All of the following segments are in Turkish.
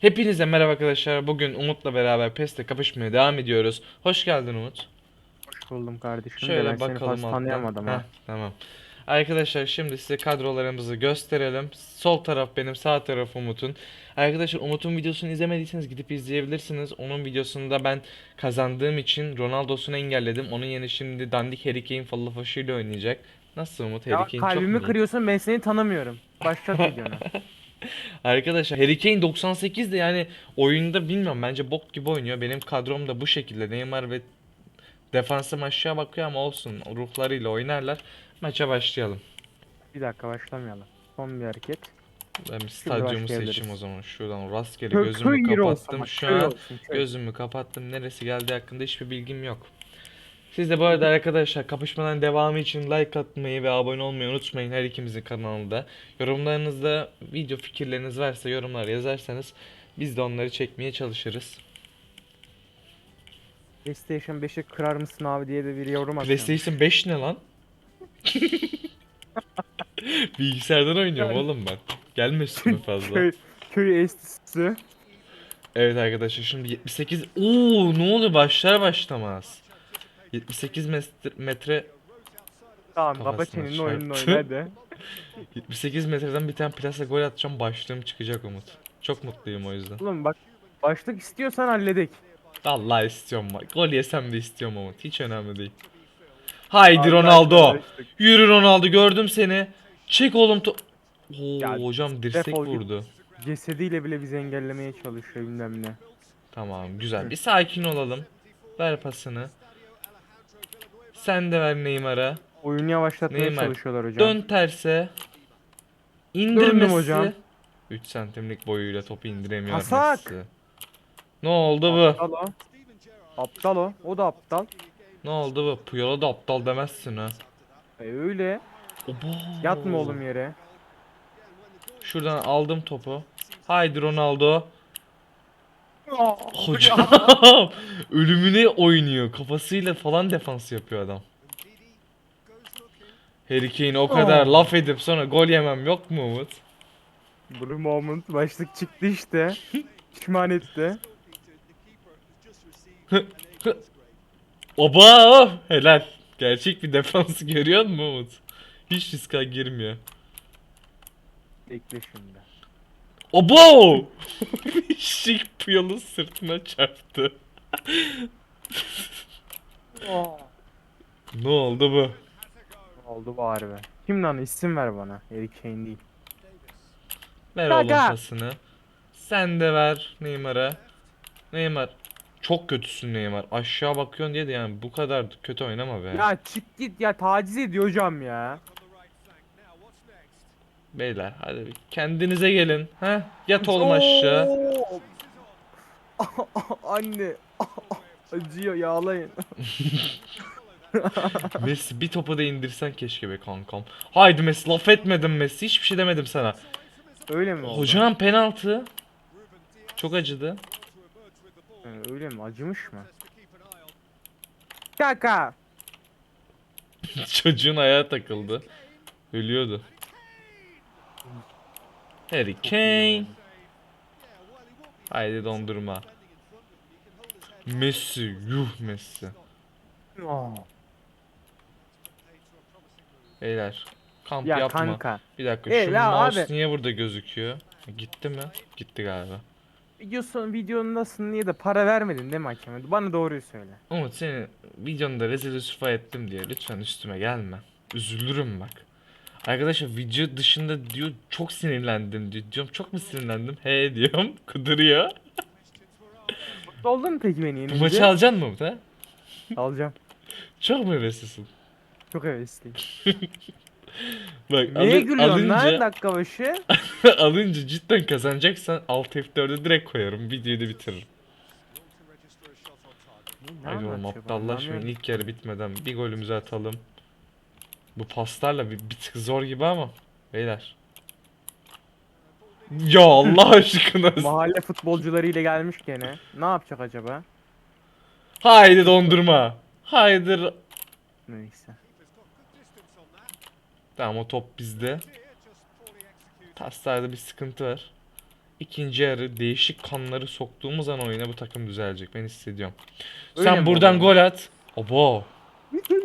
Hepinize merhaba arkadaşlar. Bugün Umut'la beraber PES'te kapışmaya devam ediyoruz. Hoş geldin Umut. Hoş buldum kardeşim de Şöyle ben seni bakalım fazla alttan. tanıyamadım ha. tamam. Arkadaşlar şimdi size kadrolarımızı gösterelim. Sol taraf benim, sağ taraf Umut'un. Arkadaşlar Umut'un videosunu izlemediyseniz gidip izleyebilirsiniz. Onun videosunda ben kazandığım için Ronaldo'sunu engelledim. Onun yerine şimdi dandik Harry Kane fallafoşu ile oynayacak. Nasıl Umut? Harry Ya Kane çok mu kalbimi kırıyorsun ben seni tanımıyorum. Başlat videonu. Arkadaşlar Harry Kane 98 de yani oyunda bilmiyorum bence bok gibi oynuyor. Benim kadrom da bu şekilde. Neymar ve defansım aşağı bakıyor ama olsun. Ruhlarıyla oynarlar. Maça başlayalım. bir dakika başlamayalım. Son bir hareket. Ben bir stadyumu seçeyim o zaman. Şuradan rastgele gözümü kapattım. Şu an gözümü kapattım. Neresi geldiği hakkında hiçbir bilgim yok. Siz de bu arada arkadaşlar kapışmadan devamı için like atmayı ve abone olmayı unutmayın her ikimizin kanalında. Yorumlarınızda video fikirleriniz varsa yorumlar yazarsanız biz de onları çekmeye çalışırız. PlayStation 5'i kırar mısın abi diye de bir yorum atıyorum. PlayStation 5 ne lan? Bilgisayardan oynuyorum oğlum ben. Gelme üstüme fazla. Köy, köy estisi. Evet arkadaşlar şimdi 78 Oo ne oluyor başlar başlamaz. 78 metre, metre Tamam Kafasına çeneni oyununu çarptı. oyna hadi. 78 metreden bir tane plasa gol atacağım başlığım çıkacak Umut. Çok mutluyum o yüzden. Oğlum bak başlık istiyorsan halledek. Allah istiyorum bak. Gol yesem de istiyorum Umut. Hiç önemli değil. Haydi Allah Ronaldo. Yürü Ronaldo gördüm seni. Çek oğlum to- Oo, Ya, hocam dirsek defol git. vurdu. Cesediyle bile bizi engellemeye çalışıyor bilmem ne. Tamam güzel. Bir sakin olalım. Ver pasını. Sen de ver Neymar'a. Oyunu yavaşlatmaya Neymar, çalışıyorlar hocam. Dön terse. İndir Döndüm hocam. 3 santimlik boyuyla topu indiremiyor. Messi. Ne oldu bu? Aptal o. Aptal o. O da aptal. Ne oldu bu? Puyol'a da aptal demezsin ha. E öyle. Oba. Yatma oğlum yere. Şuradan aldım topu. Haydi Ronaldo. Hocam. Ölümüne oynuyor. Kafasıyla falan defans yapıyor adam. Harry Kane o kadar Oh. laf edip sonra gol yemem yok mu Umut? Blue moment başlık çıktı işte. Pişman etti. Oba! Helal. Gerçek bir defans görüyor musun Umut? Hiç riska girmiyor. Bekle şimdi. Obo! Şık Puyol'un sırtına çarptı. Ne oldu bu? Oldu bari be. Kim lan isim ver bana. Harry Kane değil. Ver oğlum Gaga. pasını. Sen de ver Neymar'a. Neymar. Çok kötüsün Neymar. Aşağı bakıyorsun diye de yani bu kadar kötü oynama be. Ya çık git ya taciz ediyor hocam ya. Beyler hadi bir kendinize gelin. Ha? Yat oğlum aşağı. Oo! Anne. Acıyor yağlayın. Messi bir topu da indirsen keşke be kankam. Haydi Messi laf etmedim Messi. Hiçbir şey demedim sana. Öyle mi oldu? Hocam penaltı. Çok acıdı. Ha, öyle mi? Acımış mı? Kaka. Çocuğun ayağı takıldı. Ölüyordu. Harry Kane. Haydi dondurma. Messi. Yuh Messi. Aa. Beyler. Kamp Ya yapma. kanka. Bir dakika E, şu la mouse abi. niye burada gözüküyor? Gitti mi? Gitti galiba. Videosun, videonundasın niye de para vermedin değil mi hakeme? Bana doğruyu söyle. Umut seni videonda rezil rüsva ettim diye lütfen üstüme gelme. Üzülürüm bak. Arkadaşlar video dışında diyor çok sinirlendim diyor. Diyorum çok mu sinirlendim? He diyorum. Kuduruyor. Mutlu oldun mu peki beni Bu yenince? maçı alacaksın mı Umut ha? Alacağım. Çok mu heveslisin? Çok hevesliyim. Bak Neye alı- gülüyorsun lan alınca, dakika başı? alınca cidden kazanacaksan Alt F4'e direkt koyarım. Videoyu da bitiririm. Ne Haydi oğlum anlatıyor aptallaşmayın. anlamıyorum. İlk yarı bitmeden bir golümüzü atalım. Bu paslarla bir, bir tık zor gibi ama. Beyler. Ya Allah aşkına. Mahalle futbolcuları ile gelmiş gene. Ne yapacak acaba? Haydi dondurma. Haydi. Neyse. Tamam o top bizde. Paslarda bir sıkıntı var. İkinci yarı değişik kanları soktuğumuz an oyuna bu takım düzelecek. Ben hissediyorum. Öyle Sen buradan oluyor? gol at. Abo.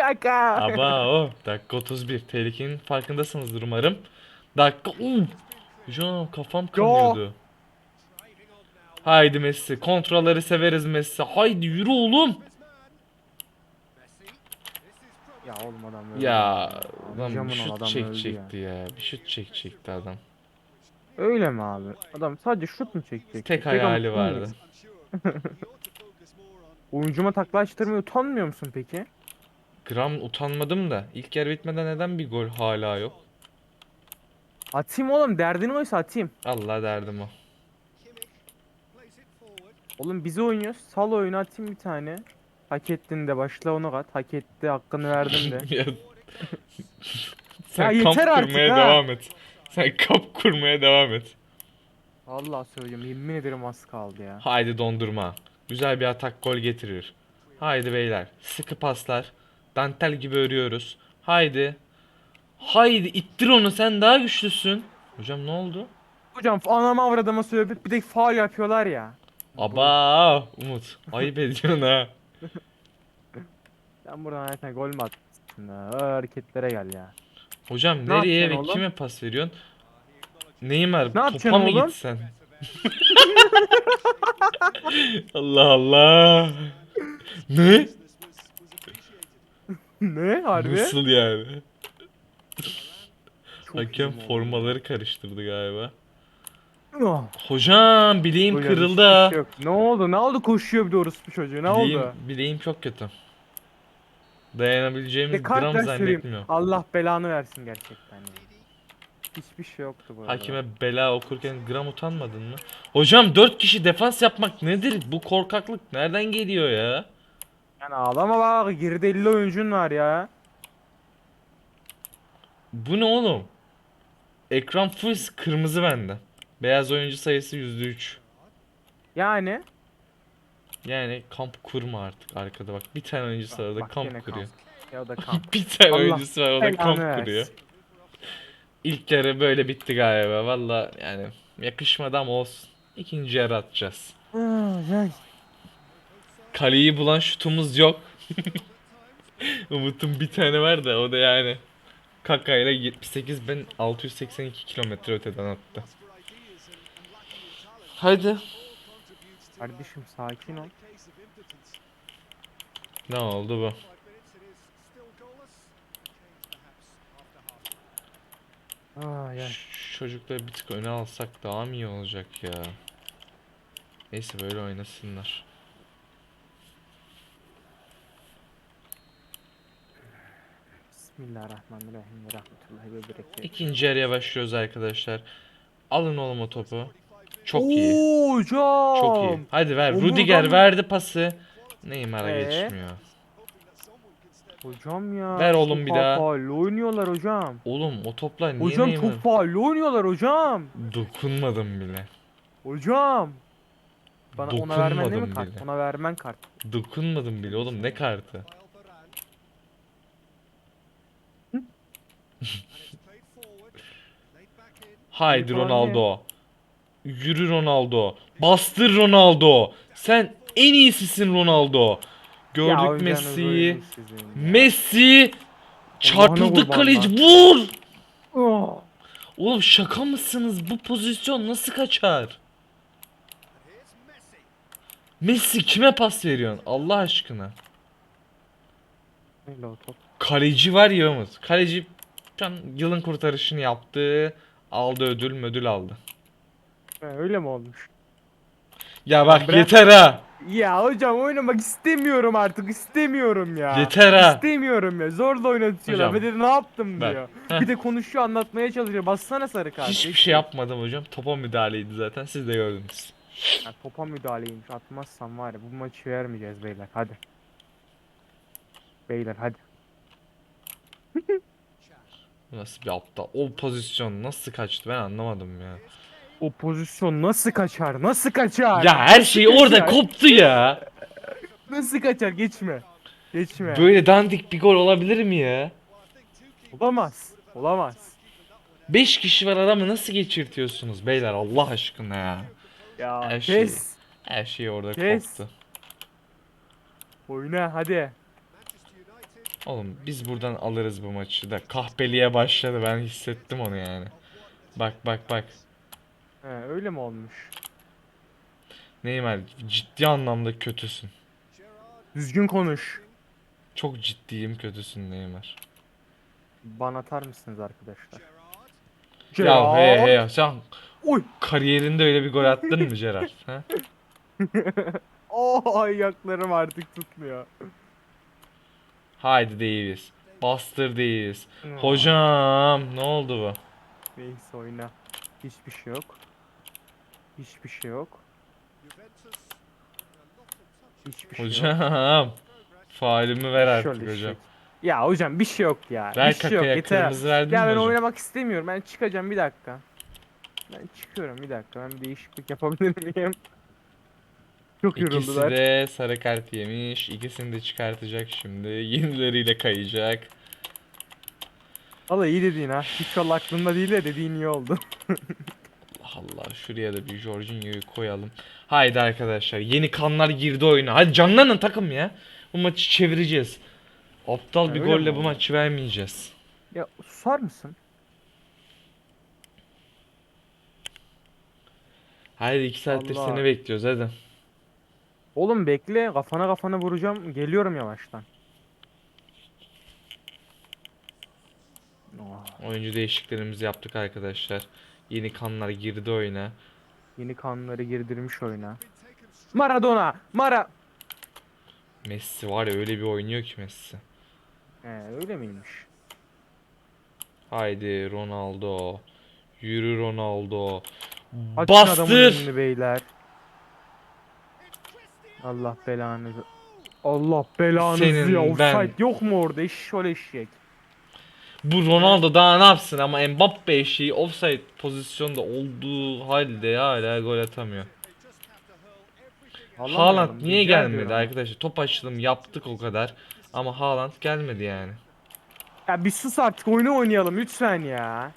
Kaka. Aba o. Dakika 31. Tehlikenin farkındasınızdır umarım. Dakika. Uf. Hocam kafam kanıyordu. Haydi Messi. Kontrolleri severiz Messi. Haydi yürü oğlum. Ya oğlum adam öldü. Ya adam bir şut çekecekti ya. Bir şut çekecekti adam. Öyle mi abi? Adam sadece şut mu çekecek? Tek hayali vardı. Oyuncuma taklaştırmaya utanmıyor musun peki? Gram utanmadım da ilk yer bitmeden neden bir gol hala yok? Atayım oğlum derdin oysa atayım. Allah derdim o. Oğlum bizi oynuyoruz. Sal oyunu atayım bir tane. Hak ettin de başla onu kat. Hak etti hakkını verdim de. Ya- Sen Ya kamp yeter artık kurmaya ha. devam et. Sen kamp kurmaya devam et. Allah söylüyorum yemin ederim az kaldı ya. Haydi dondurma. Güzel bir atak gol getirir. Haydi beyler. Sıkı paslar. Dantel gibi örüyoruz. Haydi. Haydi ittir onu sen daha güçlüsün. Hocam ne oldu? Hocam anama avradıma söyleyip bir de faul yapıyorlar ya. Aba Umut. Ayıp ediyorsun ha. Sen buradan zaten gol mü attın? ya? O hareketlere gel ya. Hocam Ne nereye ve yapacaksın oğlum? kime pas veriyorsun? Neymar Ne topa yapacaksın mı oğlum? gitsen? Allah Allah. Ne? ne harbi? Nasıl yani? Çok Hakem iyi formaları karıştırdı galiba. Oh, Hocam bileğim hocam kırıldı hiçbir ha. şey yok. Ne oldu? Ne oldu? Koşuyor bir de orospu çocuğu. Ne Bileğim, oldu? bileğim çok kötü. Bir Dayanabileceğimiz de kart gram süreyim. zannetmiyorum. Allah belanı versin gerçekten. ya. Hiçbir şey yoktu bu arada. Hakime bela okurken gram utanmadın mı? Hocam 4 kişi defans yapmak nedir? Bu korkaklık nereden geliyor ya? Yani ağlama bak geride 50 oyuncun var ya. Bu ne oğlum? Ekran full kırmızı bende. Beyaz oyuncu sayısı %3. Yani. Yani kamp kurma artık arkada bak. Bir tane oyuncusu var orada Bak kamp kuruyor. da kamp. Bir tane Allah oyuncusu var orada belanı kamp versin. kuruyor. İlk yarı böyle bitti galiba. Valla yani yakışmadı ama olsun. İkinci yarı atacağız. Ay, ay. Kaleyi bulan şutumuz yok. Umut'un bir tane var da o da yani Kaka ile 78.682 kilometre öteden attı. Hadi. Kardeşim sakin ol. Ne oldu bu? Ay ay. Şu çocukları bir tık öne alsak daha mı iyi olacak ya? Neyse böyle oynasınlar. Bismillahirrahmanirrahim ve rahmetullahi ve berekatuhu. İkinci yarıya başlıyoruz arkadaşlar. Alın oğlum o topu. Çok iyi. Oo, hocam. Çok iyi. Hadi ver. Omurgam- Rudiger verdi pası. Neymar'a Ee? geçmiyor. Hocam ya. Ver oğlum çok bir daha. Faul oynuyorlar hocam. Oğlum o toplar niye Hocam Neymar? çok faul oynuyorlar hocam. Dokunmadım bile. Hocam. Bana ona vermen değil mi Dokunmadım kart? bile. Ona vermen kart. Dokunmadım bile oğlum ne kartı? Haydi Ronaldo. Yürü Ronaldo. Bastır Ronaldo. Sen en iyisisin Ronaldo. Gördük Messi'yi. ya. Messi çarpıldı kaleci. Vur! Oh. Oğlum şaka mısınız? Bu pozisyon nasıl kaçar? Messi kime pas veriyorsun? Allah aşkına. Kaleci var ya Umut. Kaleci şu an yılın kurtarışını yaptı. Aldı ödül müdül aldı. Ha, öyle mi olmuş? Ya bak bırak- yeter ha. Ya hocam oynamak istemiyorum artık istemiyorum ya. Yeter ha. İstemiyorum ya. Zorla oynatıyorlar. Hocam, Ve de ne yaptım bak, diyor. heh. Bir de konuşuyor anlatmaya çalışıyor. Bassana sarı kart. Hiçbir şey yapmadım hocam. Topa müdahaleydi zaten. Siz de gördünüz. Ya, topa müdahaleymiş. Atmazsam var ya bu maçı vermeyeceğiz beyler. Hadi. Beyler hadi. Nasıl bir aptal. O pozisyon nasıl kaçtı ben anlamadım ya. O pozisyon nasıl kaçar? Nasıl kaçar? Ya her şey orada koptu ya. Nasıl kaçar? Geçme. Geçme. Böyle dandik bir gol olabilir mi ya? Olamaz. Olamaz. 5 kişi var adamı nasıl geçirtiyorsunuz beyler Allah aşkına ya. Ya Her şey- kes. Her şey orada Kes. koptu. Oyna hadi. Oğlum biz buradan alırız bu maçı da. Kahpeliğe başladı ben hissettim onu yani. Bak bak bak. He, öyle mi olmuş? Neymar ciddi anlamda kötüsün. Düzgün konuş. Çok ciddiyim kötüsün Neymar. Ban atar mısınız arkadaşlar? Ya he Gerard. he ya sen Oy. kariyerinde öyle bir gol attın mı Gerard? Ha? Oh ayaklarım artık tutmuyor. Haydi Davis. Bastır Davis. Hocam ne oldu bu? Neyse oyna. Hiçbir şey yok. Hiçbir şey yok. Hiçbir şey yok. Hocam. Faalimi ver artık Şöyle hocam. şey. Ya hocam bir şey yok ya. Ver bir şey yok yeter. kırmızı verdin Ya ben hocam? oynamak istemiyorum. Ben çıkacağım bir dakika. Ben çıkıyorum bir dakika. Ben bir değişiklik yapabilir miyim? Çok İkisi yoruldular. de sarı kart yemiş. İkisini de çıkartacak şimdi. Yenileriyle kayacak. Valla iyi dediğin ha. Hiç valla aklımda değil de dediğin iyi oldu. Allah Allah şuraya da bir Jorginho'yu koyalım. Haydi arkadaşlar yeni kanlar girdi oyuna. Hadi canlanın takım ya. Bu maçı çevireceğiz. Aptal Ha, bir öyle mi golle bu oldu? maçı vermeyeceğiz. ya susar mısın? Haydi iki saattir Allah. seni bekliyoruz hadi. Oğlum bekle kafana kafana vuracağım. Geliyorum yavaştan. Oh, Oyuncu değişikliklerimizi yaptık arkadaşlar. Yeni kanlar girdi oyuna. yeni kanları girdirmiş oyuna. Maradona! Mara! Messi var ya öyle bir oynuyor ki Messi. He öyle miymiş? Haydi Ronaldo. Yürü Ronaldo. Açın Bastır. beyler. Allah belanızı. Allah belanızı Senin ya. ben- yok mu orada? Eşşol eşek. Bu Ronaldo daha ne yapsın ama Mbappe eşeği offside pozisyonda olduğu halde hala gol atamıyor. Haaland niye gelmedi arkadaşlar? Top açılım yaptık o kadar. Ama Haaland gelmedi yani. Ya bir sus artık oyunu oynayalım lütfen ya.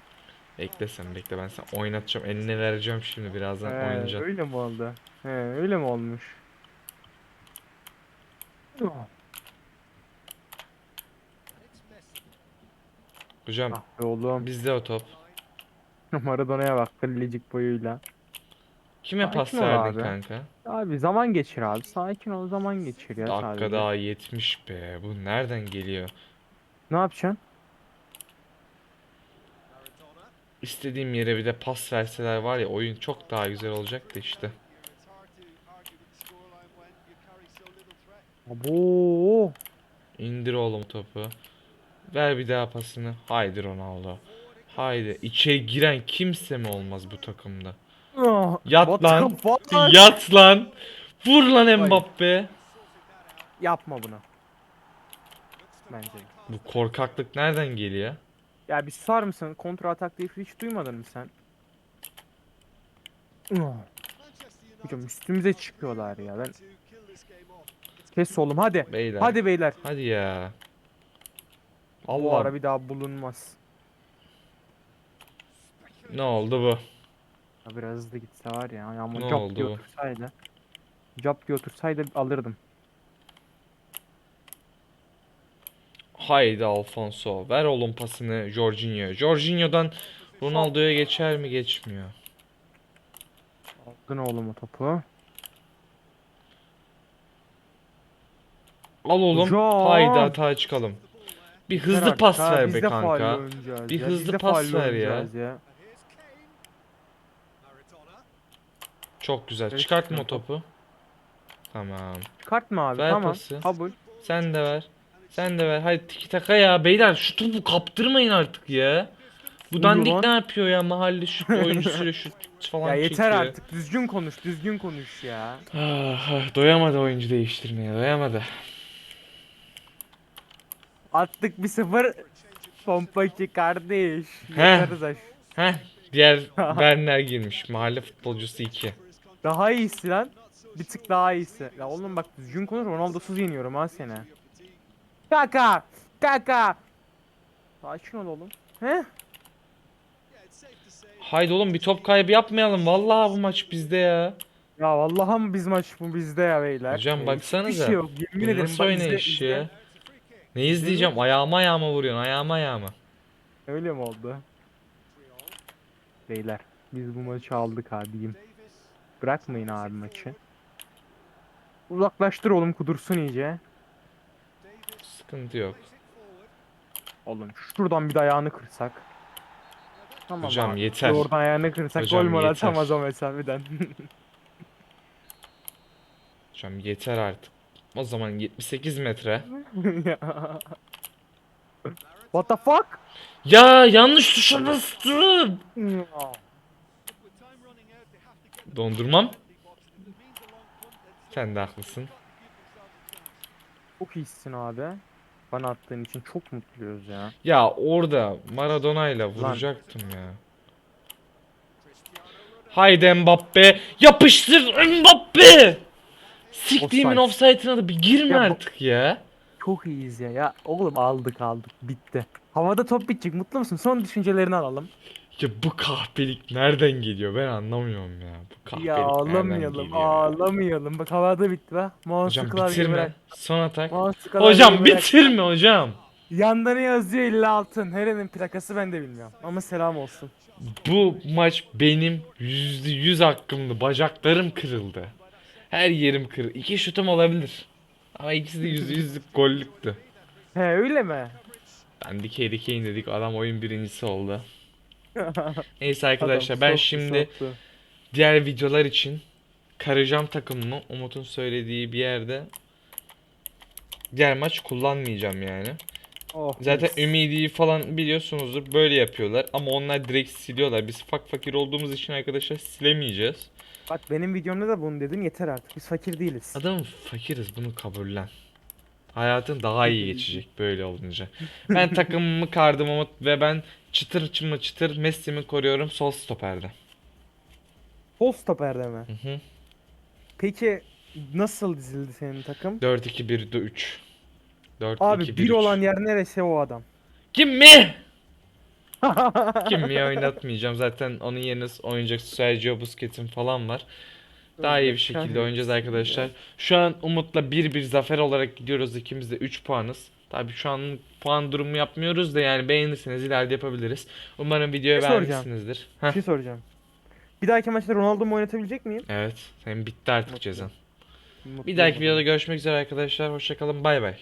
Bekle sen bekle ben sana oynatacağım. Eline vereceğim şimdi birazdan He, oynayacağım. öyle mi oldu? He, öyle mi olmuş? Hocam Ah be oğlum. bizde o top. Maradona'ya bak kıllecik boyuyla. Kime Sakin pas ol verdin abi. kanka? Abi zaman geçir abi. Sakin ol zaman geçir ya Dakika sadece. daha 70 be. Bu nereden geliyor? Ne yapacaksın? İstediğim yere bir de pas verseler var ya oyun çok daha güzel olacaktı işte. Abo. İndir oğlum topu. Ver bir daha pasını. Haydi Ronaldo. Haydi. İçeri giren kimse mi olmaz bu takımda? Ah, Yat lan. Yat lan. Vur lan Mbappe. Yapma bunu. Bence. Bu korkaklık nereden geliyor? Ya bir susar mısın? Kontra atak diye hiç duymadın mı sen? Ah. Hocam üstümüze çıkıyorlar ya. Ben kes oğlum hadi. Beyler. Hadi beyler. Hadi ya. Bu Allah. ara bir daha bulunmaz. Ne oldu bu? Ya biraz hızlı gitse var ya. Ama Ne oldu diye bu? otursaydı. Cap diye otursaydı alırdım. Haydi Alfonso. Ver oğlum pasını Jorginho. Jorginho'dan Ronaldo'ya geçer mi geçmiyor. Aldın oğlum o topu. Al oğlum. Hocam. Haydi hata çıkalım. Bir hızlı artık pas ver biz be de kanka. oynayacağız Bir ya, hızlı de pas ver ya. oynayacağız ya. Çok güzel. Evet, Çıkartma o topu. Tamam. Çıkartma abi Ver tamam. pası. Kabul. Sen de ver. Sen de ver. Hadi tiki taka ya. Beyler şu topu kaptırmayın artık ya. Bu dandik lan. ne yapıyor ya? Mahalle şut oyuncusuyla şut falan Ya yeter çekiyor. artık düzgün konuş düzgün konuş ya. Ah, ah, doyamadı oyuncu değiştirmeye. Doyamadı. Attık bir sıfır. Pompacı kardeş. Yakarız aş. Heh. Diğer Werner girmiş. Mahalle futbolcusu 2. Daha iyisi lan. Bir tık daha iyisi. Ya oğlum bak düzgün konuş Ronaldo'suz yeniyorum ha seni. Kaka. Kaka. Sakin ol oğlum. He? Haydi oğlum bir top kaybı yapmayalım. Vallahi bu maç bizde ya. Ya vallahi mı biz maç bu bizde ya beyler. Hocam baksanıza. hiçbir şey yok. Yemin ederim nasıl oynayış ya? Ne izleyeceğim? Ayağıma ayağıma vuruyorsun. Ayağıma ayağıma. Öyle mi oldu? Beyler biz bu maçı aldık abiyim. Bırakmayın abi maçı. Uzaklaştır oğlum kudursun iyice. Sıkıntı yok. Oğlum şuradan bir de ayağını kırsak. Tamam Hocam abi. yeter. Oradan ayağını kırsak Hocam gol mol yeter. atamaz o mesafeden. Hocam yeter artık. O zaman 78 metre. What the fuck? Ya yanlış tuşa bastım. Dondurmam. Sen de haklısın. Çok iyisin abi. Bana attığın için çok mutluyuz ya. Ya orada Maradona ile vuracaktım ya. Haydi Mbappe. Yapıştır Mbappe. Siktiğimin Offside. offside'ına da bir girme Ya bu- artık ya. Çok iyiyiz ya. Ya oğlum aldık aldık. Bitti. Havada top bitecek. Mutlu musun? Son düşüncelerini alalım. Ya bu kahpelik nereden geliyor ben anlamıyorum ya. Bu kahpelik ya nereden ağlamayalım. geliyor? Ağlamayalım. Bak havada bitti bak. Hocam Monster'lar gibi bitirme. bırak. Son atak. Monster'lar Hocam gibi bırak. bitirme hocam. Yanda ne yazıyor 50 altın. Herenin plakası ben de bilmiyorum. Ama selam olsun. Bu maç benim yüzde yüz hakkımdı. Bacaklarım kırıldı. Her yerim kırıldı. İki şutum olabilir. Ama ikisi de yüzde yüzlük gollüktü. He öyle mi? Ben dikey dikey dedik adam oyun birincisi oldu. Neyse arkadaşlar Adam ben soktu, şimdi soktu. diğer videolar için karacağım takımımı Umut'un söylediği bir yerde diğer maç kullanmayacağım yani. Oh, Zaten mis. Ümidi falan biliyorsunuzdur böyle yapıyorlar ama onlar direkt siliyorlar. Biz fak fakir olduğumuz için arkadaşlar silemeyeceğiz. Bak benim videomda da bunu dedin yeter artık. Biz fakir değiliz. Adam fakiriz bunu kabullen. Hayatın daha iyi geçecek böyle olunca. Ben takımımı kardım Umut ve ben çıtır çımı çıtır Messi'mi koruyorum sol stoperde. Sol stoperde mi? Hı hı. Peki nasıl dizildi senin takım? 4-2-1-3. 4 Abi 2 bir olan yer neresi o adam? Kim mi? Kim mi oynatmayacağım zaten onun yerine oynayacak Sergio Busquets'in falan var. Daha iyi bir şekilde oynayacağız arkadaşlar. Şu an Umut'la 1-1 zafer olarak gidiyoruz. İkimiz de 3 puanız. Tabii şu an puan durumu yapmıyoruz da yani beğenirseniz ileride yapabiliriz. Umarım videoyu Ne soracağım? beğenmişsinizdir. Bir şey soracağım. Bir dahaki maçta Ronaldo'mu oynatabilecek miyim? Evet, senin bitti artık Mutlu. cezan. Mutlu Bir dahaki videoda görüşmek üzere arkadaşlar. Hoşçakalın. Bay bay.